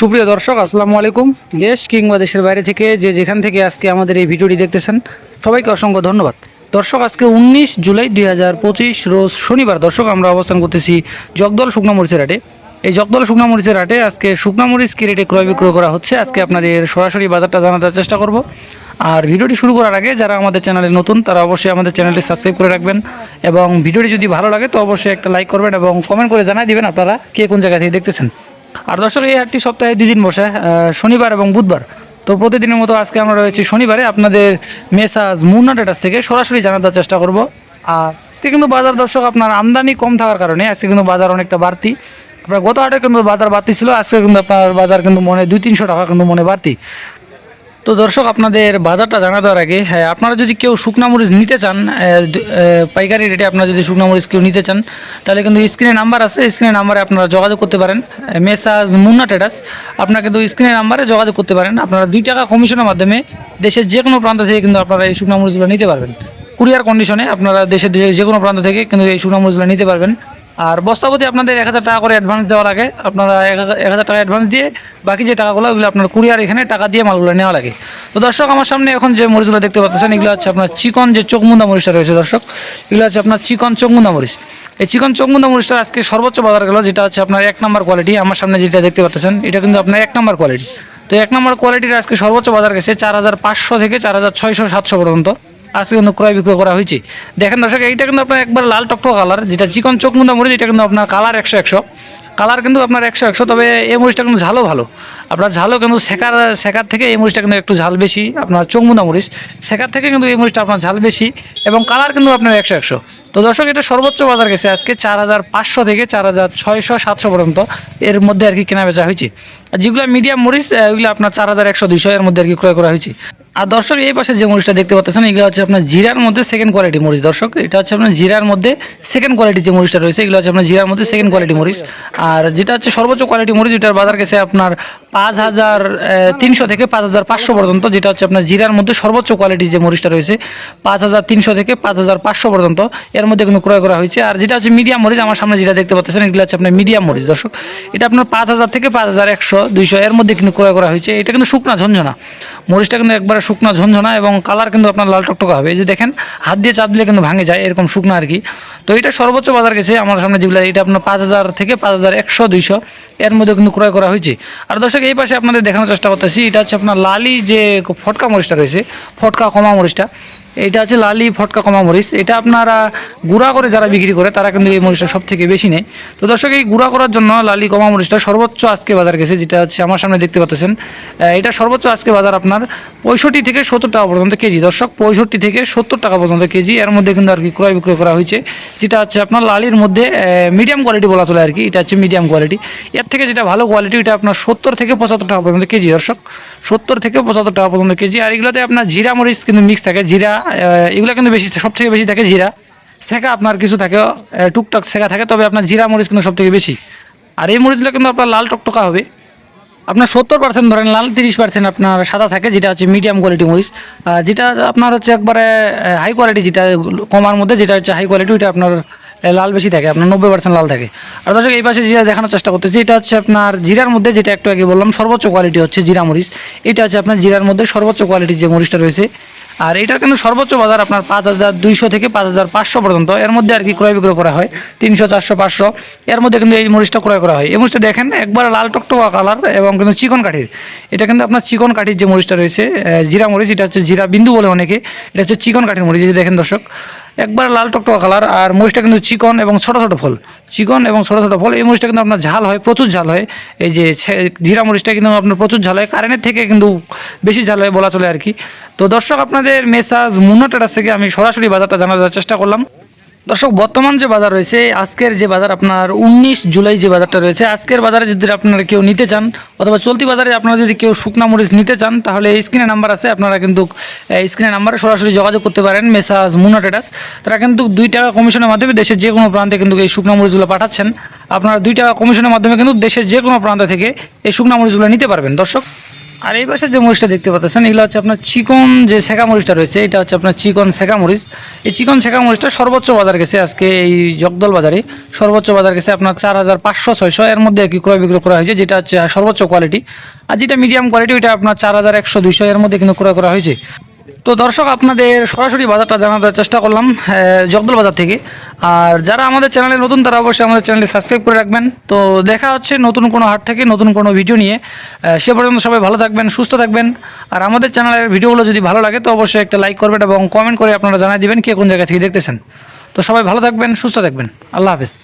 সুপ্রিয় দর্শক, আসসালামু আলাইকুম। দেশ কিংবা দেশের বাইরে থেকে যে যেখান থেকে আজকে আমাদের এই ভিডিওটি দেখতেছেন, সবাইকে অসংখ্য ধন্যবাদ। দর্শক, আজকে উনিশ জুলাই দুই হাজার পঁচিশ রোজ শনিবার, দর্শক, আমরা অবস্থান করতেছি জগদল শুকনা মরিচের হাটে। এই জগদল শুকনা মরিচের হাটে আজকে শুকনা মরিচ কি রেটে ক্রয় বিক্রয় করা হচ্ছে, আজকে আপনাদের সরাসরি বাজারটা জানাতে চেষ্টা করব। আর ভিডিওটি শুরু করার আগে যারা আমাদের চ্যানেলে নতুন, তারা অবশ্যই আমাদের চ্যানেলটি সাবস্ক্রাইব করে রাখবেন এবং ভিডিওটি যদি ভালো লাগে, তো অবশ্যই একটা লাইক করবেন এবং কমেন্ট করে জানাই দিবেন আপনারা কে কোন জায়গা থেকে দেখতেছেন। আর দর্শক, এই হাটটি সপ্তাহে দুই দিন বসে শনিবার এবং বুধবার। তো প্রতিদিনের মতো আজকে আমরা রয়েছি শনিবারে। আপনাদের মেসাজ মুন্না ডেটাস থেকে সরাসরি জানার চেষ্টা করব। আর আজকে কিন্তু বাজার দর্শক, আপনার আমদানি কম থাকার কারণে আজকে কিন্তু বাজার অনেকটা বাড়তি। আপনার গত হাটে কিন্তু বাজার বাড়তি ছিল, আজকে কিন্তু আপনার বাজার কিন্তু মনে দুই তিনশো টাকা কিন্তু মনে বাড়তি। তো দর্শক, আপনাদের বাজারটা জানা দেওয়ার আগে হ্যাঁ আপনারা যদি কেউ শুকনা মরিচ নিতে চান পাইকারি রেটে আপনারা যদি শুকনা মরিচ কেউ নিতে চান, তাহলে কিন্তু স্ক্রিনে নাম্বার আছে, স্ক্রিনে নাম্বারে আপনারা যোগাযোগ করতে পারেন। মেসাজ মুন্না ট্রেডার্স, আপনারা কিন্তু স্ক্রিনে নাম্বারে যোগাযোগ করতে পারেন। আপনারা দুই টাকা কমিশনের মাধ্যমে দেশের যে কোনো প্রান্ত থেকে কিন্তু আপনারা এই শুকনা মরিচগুলো নিতে পারবেন। কুরিয়ার কন্ডিশনে আপনারা দেশের যে কোনো প্রান্ত থেকে কিন্তু এই শুকনা মরিচগুলো নিতে পারবেন। আর বস্তাপতি আপনাদের এক হাজার টাকা করে অ্যাডভান্স দেওয়া লাগে। আপনারা এক হাজার- টাকা অ্যাডভান্স দিয়ে বাকি যে টাকাগুলো, ওগুলো আপনার কুরিয়ার এখানে টাকা দিয়ে মালগুলো নেওয়া লাগে। তো দর্শক, আমার সামনে এখন যে মরিচগুলো দেখতে পাচ্ছেন, এগুলো হচ্ছে আপনার চিকন যে চোখমুন্দা মরিচটা রয়েছে দর্শক, এগুলো হচ্ছে আপনার চিকন চোখমুন্দা মরিচ। এই চিকন চোখমুন্দা মরিচটা আজকে সর্বোচ্চ বাজার গেল, যেটা হচ্ছে আপনার এক নম্বর কোয়ালিটি আমার সামনে যেটা দেখতে পাচ্ছেন, এটা কিন্তু আপনার এক নম্বর কোয়ালিটি তো এক নম্বর কোয়ালিটির আজকে সর্বোচ্চ বাজার গেছে চার হাজার পাঁচশো থেকে চার হাজার ছয়শো সাতশো পর্যন্ত। আজকে কিন্তু ক্রয় বিক্রয় করা হয়েছে। দেখেন দর্শক, এইটা কিন্তু আপনার একবার লাল টকটক কালার যেটা চিকন চোখ মুন্দা মরিচ এটা কিন্তু আপনার কালার একশো একশো। কালার কিন্তু আপনার একশো একশো, তবে এই মরিচটা কিন্তু ঝালও ভালো। আপনার ঝালও কিন্তু শেখার শেখার থেকে এই মরিচটা কিন্তু একটু ঝাল বেশি, আপনার চোখমুন্দা মরিচ শেখার থেকে কিন্তু এই মরিচটা আপনার ঝাল বেশি, এবং কালার কিন্তু আপনার একশো একশো। তো দর্শক, এটা সর্বোচ্চ বাজার গেছে আজকে চার হাজার পাঁচশো থেকে চার হাজার ছয়শো সাতশো পর্যন্ত এর মধ্যে আর কি কেনা বেচা হয়েছে। আর যেগুলো মিডিয়াম মরিচ ওইগুলো আপনার চার হাজার একশো দুইশো এর মধ্যে আর কি ক্রয় করা হয়েছে। আর দর্শক, এই পাশে যে মরিচটা দেখতে পাচ্ছেন, এগুলো হচ্ছে আপনার জিরার মধ্যে সেকেন্ড কোয়ালিটি মরিচ। দর্শক, এটা হচ্ছে আপনার জিরার মধ্যে সেকেন্ড কোয়ালিটি যে মরিচটা রয়েছে, এগুলো হচ্ছে আপনার জিরার মধ্যে সেকেন্ড কোয়ালিটি মরিচ। আর যেটা হচ্ছে সর্বোচ্চ কোয়ালিটি মরিচ, এটার বাজার গেছে আপনার পাঁচ হাজার তিনশো থেকে পাঁচ হাজার পাঁচশো পর্যন্ত, যেটা হচ্ছে আপনার জিরার মধ্যে সর্বোচ্চ কোয়ালিটি যে মরিচটা রয়েছে, পাঁচ হাজার তিনশো থেকে পাঁচ হাজার পাঁচশো পর্যন্ত এর মধ্যে কিন্তু ক্রয় করা হয়েছে। আর যেটা হচ্ছে মিডিয়াম মরিচ, আমার সামনে যেটা দেখতে পাচ্ছেন, এগুলো হচ্ছে আপনার মিডিয়াম মরিচ, দর্শক। এটা আপনার পাঁচ হাজার থেকে পাঁচ হাজার একশো, দুইশো, এর মধ্যে কিন্তু ক্রয় করা হয়েছে। এটা কিন্তু শুকনা ঝঞ্ঝনা মরিচটা কিন্তু একবারে শুকনা ঝঞ্ঝনা এবং কালার কিন্তু আপনার লাল টকটকা হবে। এই যে দেখেন, হাত দিয়ে চাপ দিলে কিন্তু ভাঙে যায়, এরকম শুকনা আর কি। তো এটা সর্বোচ্চ বাজার গেছে, আমার সামনে যেগুলো, এটা আপনার পাঁচ হাজার থেকে পাঁচ হাজার একশো, দুইশো, এর মধ্যে কিন্তু ক্রয় করা হয়েছে। আর দর্শক এই পাশে আপনাদের দেখানোর চেষ্টা করতেছি। এটা হচ্ছে আপনার লালি যে ফটকা মরিচটা রয়েছে, ফটকা কমা মরিচটা। এটা হচ্ছে লালি ফটকা কমা মরিচ। এটা আপনারা গুঁড়া করে যারা বিক্রি করে, তারা কিন্তু এই মরিচটা সব থেকে বেশি নেয়। তো দর্শক, এই গুঁড়া করার জন্য লালি কমা মরিচটা সর্বোচ্চ আজকে বাজার গেছে, যেটা হচ্ছে আমার সামনে দেখতে পাচ্ছেন। এটা সর্বোচ্চ আজকে বাজার আপনার পঁয়ষট্টি থেকে সত্তর টাকা পর্যন্ত কেজি। দর্শক, পঁয়ষট্টি থেকে সত্তর টাকা পর্যন্ত কেজি। এর মধ্যে কিন্তু আর কি ক্রয় বিক্রয় করা হয়েছে, যেটা হচ্ছে আপনার লালির মধ্যে মিডিয়াম কোয়ালিটি বলা চলে আর কি। এটা হচ্ছে মিডিয়াম কোয়ালিটি এর থেকে যেটা ভালো কোয়ালিটি এটা আপনার সত্তর থেকে পঁচাত্তর টাকা পর্যন্ত কেজি। দর্শক, সত্তর থেকে পঁচাত্তর টাকা পর্যন্ত কেজি। আর এগুলোতে আপনার জিরা মরিচ কিন্তু মিক্স থাকে। জিরা এগুলো কিন্তু বেশি সব থেকে বেশি থাকে জিরা। শেখা আপনার কিছু থাকে টুকটাক শেখা থাকে, তবে আপনার জিরা মরিচ কিন্তু সব থেকে বেশি। আর এই মরিচগুলো কিন্তু আপনার লাল টকটকা হবে। আপনার সত্তর পার্সেন্ট ধরেন, লাল তিরিশ পার্সেন্ট আপনার সাদা থাকে, যেটা হচ্ছে মিডিয়াম কোয়ালিটি মরিচ। যেটা আপনার হচ্ছে একবারে হাই কোয়ালিটি যেটা, কমার মধ্যে যেটা হচ্ছে হাই কোয়ালিটি ওইটা আপনার লাল বেশি থাকে, আপনার নব্বই পার্সেন্ট লাল থাকে। আর দর্শক, এই পাশে যেটা দেখানোর চেষ্টা করতেছি, এটা হচ্ছে আপনার জিরার মধ্যে যেটা একটু আগে বললাম, সর্বোচ্চ কোয়ালিটি হচ্ছে জিরা মরিচ। এটা হচ্ছে আপনার জিরার মধ্যে সর্বোচ্চ কোয়ালিটির যে মরিচটা রয়েছে আর এটার কিন্তু সর্বোচ্চ বাজার আপনার পাঁচ হাজার দুইশো থেকে পাঁচ হাজার পাঁচশো পর্যন্ত। এর মধ্যে আর কি ক্রয় বিক্রয় করা হয়, তিনশো, চারশো, পাঁচশো। এর মধ্যে কিন্তু এই মরিচটা ক্রয় করা হয়। এই মরিচটা দেখেন, একবার লাল টকটকা কালার এবং কিন্তু চিকন কাঠির। এটা কিন্তু আপনার চিকন কাঠির যে মরিচটা রয়েছে জিরা মরিচ, এটা হচ্ছে জিরা বিন্দু বলে অনেকে, এটা হচ্ছে চিকন কাঠির মরিচ দেখেন দর্শক। একবার লাল টকটকা কালার আর মরিচটা কিন্তু চিকন এবং ছোট ছোট ফল। চিকন এবং ছোট ছোট ফল, এই মরিচটা কিন্তু আপনার ঝাল হয়, প্রচুর ঝাল হয়। এই যে জিরা মরিচটা কিন্তু আপনার প্রচুর ঝাল হয়, কারেন্টের থেকে কিন্তু বেশি ঝাল হয় বলা চলে আর কি। তো দর্শক, আপনাদের মেসাজ মুন্না টেরাস থেকে আমি সরাসরি বাজারটা জানার চেষ্টা করলাম। দর্শক, বর্তমান যে বাজার রয়েছে, আজকের যে বাজার আপনার উনিশ জুলাই যে বাজারটা রয়েছে, আজকের বাজারে যদি আপনারা কেউ নিতে চান, অথবা চলতি বাজারে আপনারা যদি কেউ শুকনা মরিচ নিতে চান, তাহলে স্ক্রিনে নাম্বার আছে, আপনারা কিন্তু স্ক্রিনে নাম্বারে সরাসরি যোগাযোগ করতে পারেন, মেসাজ মুনা টেটাস তারা কিন্তু দুই টাকা কমিশনের মাধ্যমে দেশের যে কোনো প্রান্তে কিন্তু এই শুকনা মরিচগুলো পাঠাচ্ছেন। আপনারা দুই টাকা কমিশনের মাধ্যমে কিন্তু দেশের যে কোনো প্রান্ত থেকে এই শুকনা মরিচগুলো নিতে পারবেন। দর্শক আর এই পাশে যে মরিচটা দেখতে পাচ্ছেন, এগুলো হচ্ছে আপনার চিকন যে শেখা মরিচটা রয়েছে, এটা হচ্ছে আপনার চিকন শেখা মরিচ। এই চিকন শেখা মরিচটা সর্বোচ্চ বাজার গেছে আজকে এই জগদল বাজারে। সর্বোচ্চ বাজার গেছে আপনার চার হাজার পাঁচশো ছয়শো। এর মধ্যে আর কি ক্রয় বিক্রয় করা হয়েছে, যেটা হচ্ছে সর্বোচ্চ কোয়ালিটি আর যেটা মিডিয়াম কোয়ালিটি ওইটা আপনার চার হাজার একশো দুইশো। এর মধ্যে কিন্তু ক্রয় করা হয়েছে। তো দর্শক, আপনাদের সরাসরি বাজারটা জানার চেষ্টা করলাম জগদল বাজার থেকে। আর যারা আমাদের চ্যানেলে নতুন, তারা অবশ্যই আমাদের চ্যানেলটি সাবস্ক্রাইব করে রাখবেন। তো দেখা হচ্ছে নতুন কোনো হাট থেকে, নতুন কোনো ভিডিও নিয়ে। সে পর্যন্ত সবাই ভালো থাকবেন, সুস্থ থাকবেন। আর আমাদের চ্যানেলের ভিডিওগুলো যদি ভালো লাগে, তো অবশ্যই একটা লাইক করবেন এবং কমেন্ট করে আপনারা জানাই দিবেন কে কোন জায়গা থেকে দেখতেছেন। তো সবাই ভালো থাকবেন, সুস্থ থাকবেন। আল্লাহ হাফেজ।